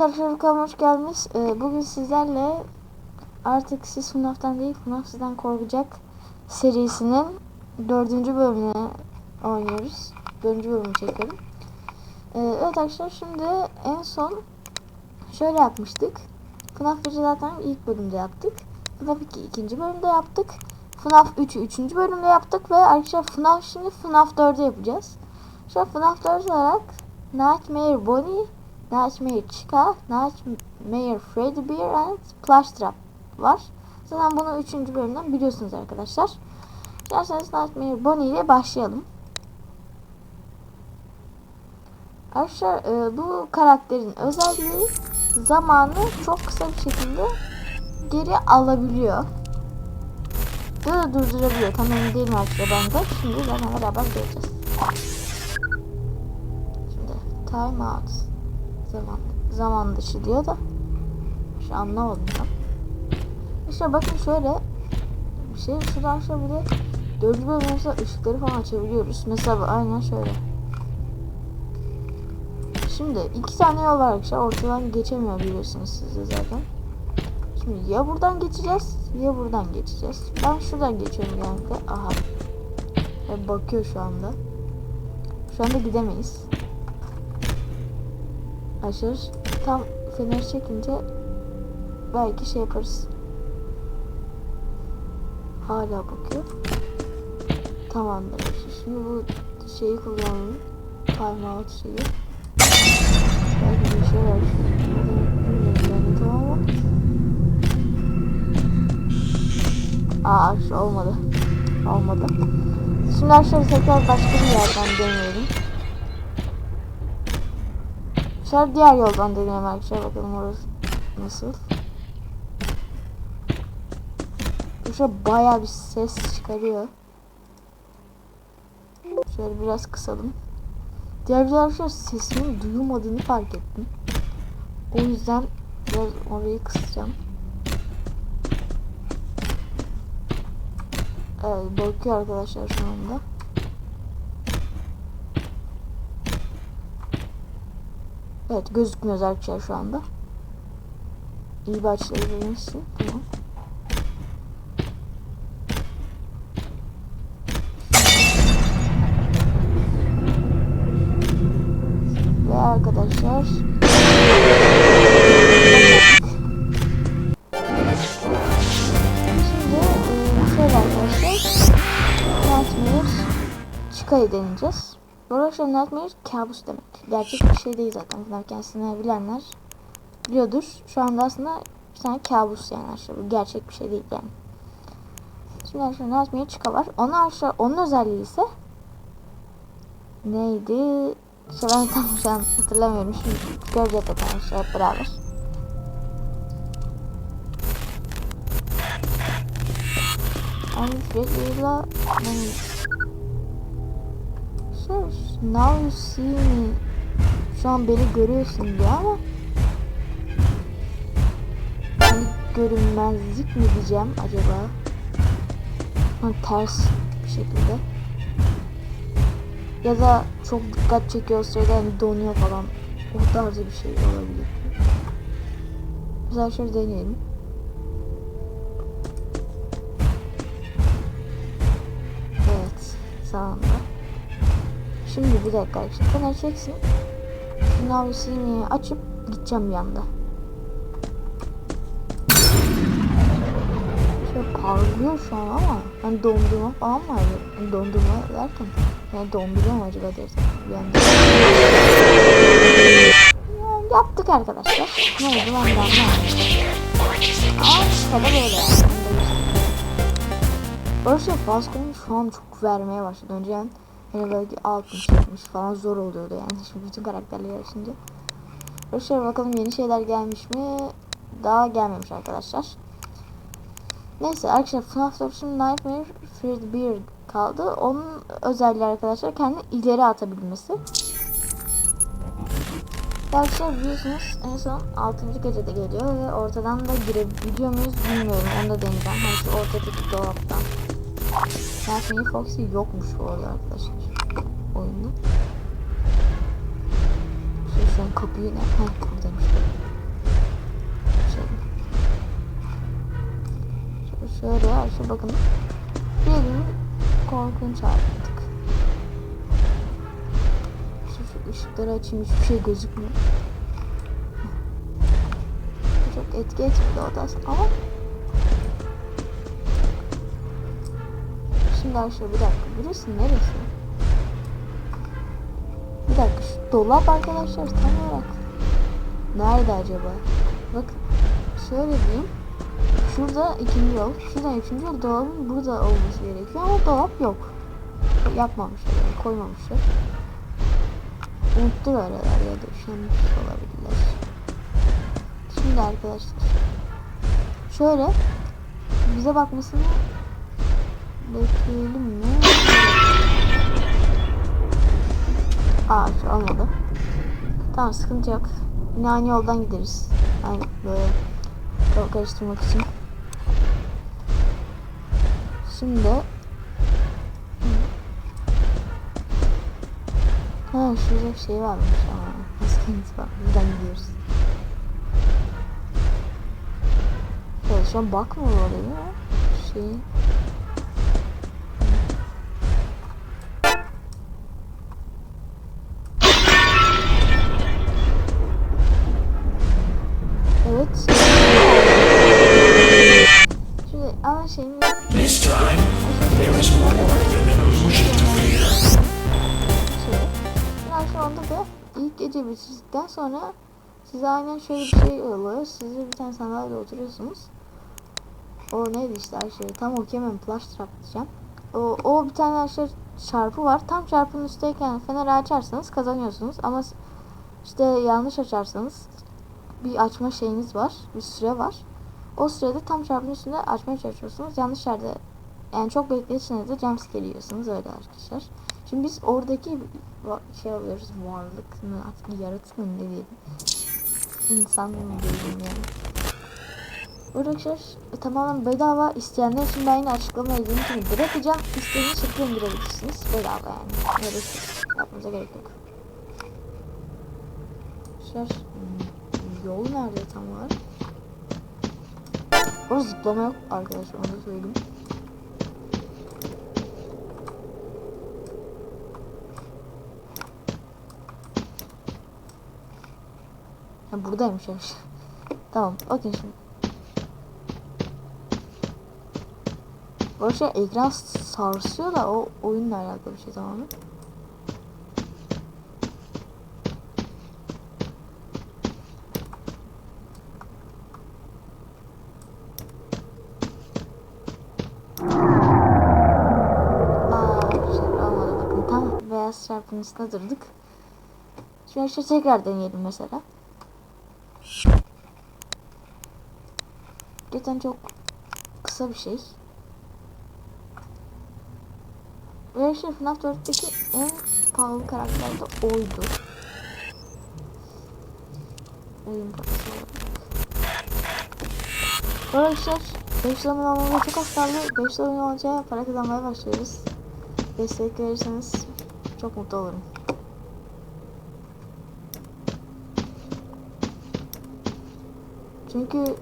Arkadaşlar hoş geldiniz. Ee, bugün sizlerle artık siz FNAF'tan değil FNAF sizden korkacak serisinin dördüncü bölümünü oynuyoruz. Dördüncü bölümü çekelim. Ee, evet arkadaşlar şimdi en son şöyle yapmıştık. FNAF 1'i zaten ilk bölümde yaptık. FNAF 2 ikinci bölümde yaptık. FNAF 3'ü üçüncü bölümde yaptık ve arkadaşlar FNAF şimdi FNAF 4'ü yapacağız. Şu FNAF 4 olarak Nightmare Bonnie Nightmare Chica, Nightmare Freddy Bear and Plush Trap var. Zaten bunu 3. bölümden biliyorsunuz arkadaşlar. İsterseniz Nightmare Bonnie ile başlayalım. Arkadaşlar e, bu karakterin özelliği zamanı çok kısa bir şekilde geri alabiliyor. Ya da durdurabiliyor. Tam emin değilim arkadaşlar ben. Şimdi zaten beraber göreceğiz. Şimdi time out zaman zaman dışı diyor da şu anlamadım ben. İşte bakın şöyle bir şey şuradan şöyle bir de dördüncü bölüm mesela ışıkları falan açabiliyoruz. Mesela aynen şöyle. Şimdi iki tane yol var arkadaşlar. Ortadan geçemiyor biliyorsunuz siz de zaten. Şimdi ya buradan geçeceğiz ya buradan geçeceğiz. Ben şuradan geçiyorum genellikle. Aha. E, bakıyor şu anda. Şu anda gidemeyiz. Arkadaşlar tam fener çekince belki şey yaparız. Hala bakıyor. Tamamdır. Şimdi bu şeyi kullanalım. Time out şeyi. Belki bir şey var. Yani tamam mı? Aa olmadı. Olmadı. Şimdi arkadaşlar tekrar başka bir yerden deneyelim. Şöyle diğer yoldan deneyelim arkadaşlar bakalım orası nasıl. Şöyle bayağı bir ses çıkarıyor. Şöyle biraz kısalım. Diğer videoda arkadaşlar sesimin duyulmadığını fark ettim. O yüzden biraz orayı kısacağım. Evet bakıyor arkadaşlar şu anda. Evet gözükmüyor arkadaşlar şu anda. İyi başlayabilmişsin. Tamam. Ve arkadaşlar Şimdi e, şöyle arkadaşlar Nightmare Chica'yı deneyeceğiz. Arkadaşlar Nightmare kabus demek. Gerçek bir şey değil zaten. Bunlar kendisini bilenler biliyordur. Şu anda aslında bir tane kabus yani arkadaşlar. Bu gerçek bir şey değil yani. Şimdi arkadaşlar Nightmare Chica var. Onun arkadaşlar onun özelliği ise neydi? İşte ben tam şu an hatırlamıyorum. Şimdi göreceğiz arkadaşlar hep beraber. Freddy'la Sir, now you see me. Şu an beni görüyorsun diyor ama hani görünmezlik mi diyeceğim acaba? Hani ters bir şekilde. Ya da çok dikkat çekiyor sırada hani donuyor falan. O tarzı bir şey olabilir. Mesela şöyle deneyelim. Evet. Sağında. Şimdi bir dakika arkadaşlar. Şimdi avisini açıp gideceğim bir anda. Şöyle parlıyor şu an ama hani dondurma falan var. Yani dondurma derken yani donduruyor mu acaba dersen bir. Yani yaptık arkadaşlar. Ne oldu ben anlamadım. Ama işte de böyle yani. Barış'ın Falcon'un şu an çok vermeye başladı. Önceden hani belki 60 70 falan zor oluyordu yani. Şimdi bütün karakterler yarışınca. Barış'a bakalım yeni şeyler gelmiş mi? Daha gelmemiş arkadaşlar. Neyse arkadaşlar FNAF 4 şimdi Nightmare Freddy Bear kaldı. Onun özelliği arkadaşlar kendini ileri atabilmesi. Arkadaşlar biliyorsunuz en son 6. gecede geliyor ve ortadan da girebiliyor muyuz bilmiyorum. Onu da deneyeceğim. Hani şu ortadaki dolaptan. Serpini Foxy yokmuş bu arada arkadaşlar. Oyunda. Şey şu an kapıyı ne? Heh buradaymış. Şöyle. Şöyle her şey bakın. Gelin korkunç artık. Şu, şu ışıkları açayım hiçbir şey gözükmüyor. Çok etki etmedi odası ama Şimdi arkadaşlar bir dakika burası neresi? Bir dakika şu dolap arkadaşlar tam olarak Nerede acaba? Bakın şöyle diyeyim Şurada ikinci yol, şuradan üçüncü yol dolabın burada olması gerekiyor ama dolap yok. Yapmamışlar yani koymamışlar. Unuttular herhalde ya da üşenmiş olabilirler. Şimdi arkadaşlar şöyle bize bakmasını bekleyelim mi? Aa şu olmadı. Tamam sıkıntı yok. Yine aynı yoldan gideriz. Yani böyle yol karıştırmak için. Şimdi Ha şurada bir şey varmış ama sıkıntı var. Buradan gidiyoruz. Evet şu an bakmıyor oraya. Şey. Gece bitirdikten sonra size aynen şöyle bir şey oluyor. Siz de bir tane sandalyede oturuyorsunuz. O neydi işte her şey. Tam okuyamam. Flash trap diyeceğim. O, o bir tane arkadaşlar çarpı var. Tam çarpının üstteyken feneri açarsanız kazanıyorsunuz. Ama işte yanlış açarsanız bir açma şeyiniz var. Bir süre var. O sürede tam çarpının üstünde açmaya çalışıyorsunuz. Yanlış yerde yani çok bekletirseniz de jumpscare yiyorsunuz öyle arkadaşlar. Şimdi biz oradaki şey alıyoruz varlık mı artık yaratık mı ne diyelim. İnsan mı diyelim yani. Arkadaşlar tamamen bedava isteyenler için ben yine açıklama ki bırakacağım. İstediğiniz şekilde indirebilirsiniz. Bedava yani. Öyle şey yapmanıza gerek yok. Arkadaşlar hmm, yol nerede tam olarak? Orada zıplama yok arkadaşlar onu söyleyeyim. Ha buradaymış arkadaşlar. tamam bakın şimdi. Bu şey ekran sarsıyor da o oyunla alakalı bir şey tamamen. Beyaz üstünde durduk. Şimdi işte tekrar deneyelim mesela. Gerçekten çok kısa bir şey. Ve işte FNAF 4'teki en pahalı karakter de oydu. Oyun parası olarak. Arkadaşlar 5 dolar almamıza çok az kaldı. 5 dolar olunca para kazanmaya başlıyoruz. Destek verirseniz çok mutlu olurum. Çünkü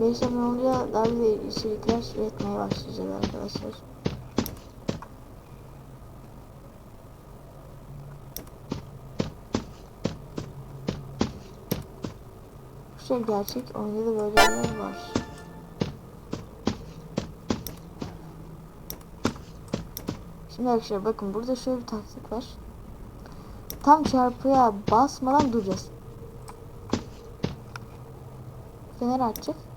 5 dolar olunca daha bir içerikler üretmeye başlayacağız arkadaşlar. Bu şey gerçek oyunda da böyle şeyler var. Şimdi arkadaşlar bakın burada şöyle bir taktik var. Tam çarpıya basmadan duracağız. Fener açacak.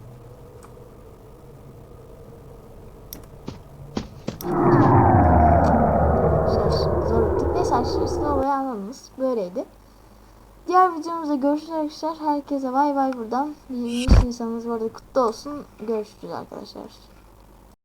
Arkadaşlar zor bittik. Neyse arkadaşlar Snowboy'u anladınız. Böyleydi. Diğer videomuzda görüşürüz arkadaşlar. Herkese bay bay buradan. 23 Nisan'ınız bu arada kutlu olsun. Görüşürüz arkadaşlar.